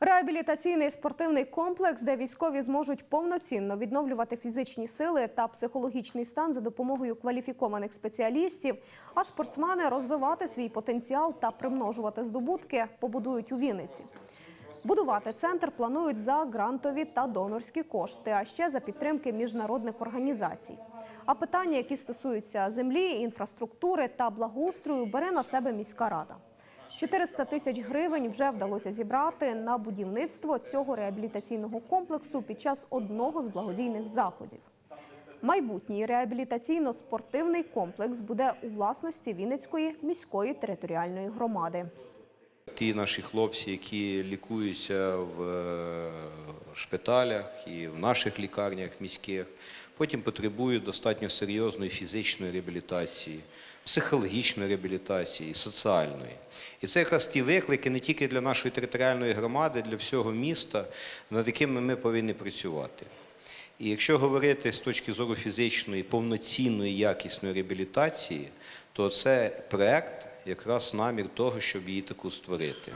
Реабілітаційний спортивний комплекс, де військові зможуть повноцінно відновлювати фізичні сили та психологічний стан за допомогою кваліфікованих спеціалістів, а спортсмени розвивати свій потенціал та примножувати здобутки, побудують у Вінниці. Будувати центр планують за грантові та донорські кошти, а ще за підтримки міжнародних організацій. А питання, які стосуються землі, інфраструктури та благоустрою, бере на себе міська рада. 400 тисяч гривень вже вдалося зібрати на будівництво цього реабілітаційного комплексу під час одного з благодійних заходів. Майбутній реабілітаційно-спортивний комплекс буде у власності Вінницької міської територіальної громади. Ті наші хлопці, які лікуються в е, шпиталях і в наших лікарнях міських, потім потребують достатньо серйозної фізичної реабілітації, психологічної реабілітації, соціальної. І це якраз ті виклики не тільки для нашої територіальної громади, для всього міста, над якими ми повинні працювати. І якщо говорити з точки зору фізичної, повноцінної, якісної реабілітації, то це проект якраз намір того, щоб її таку створити.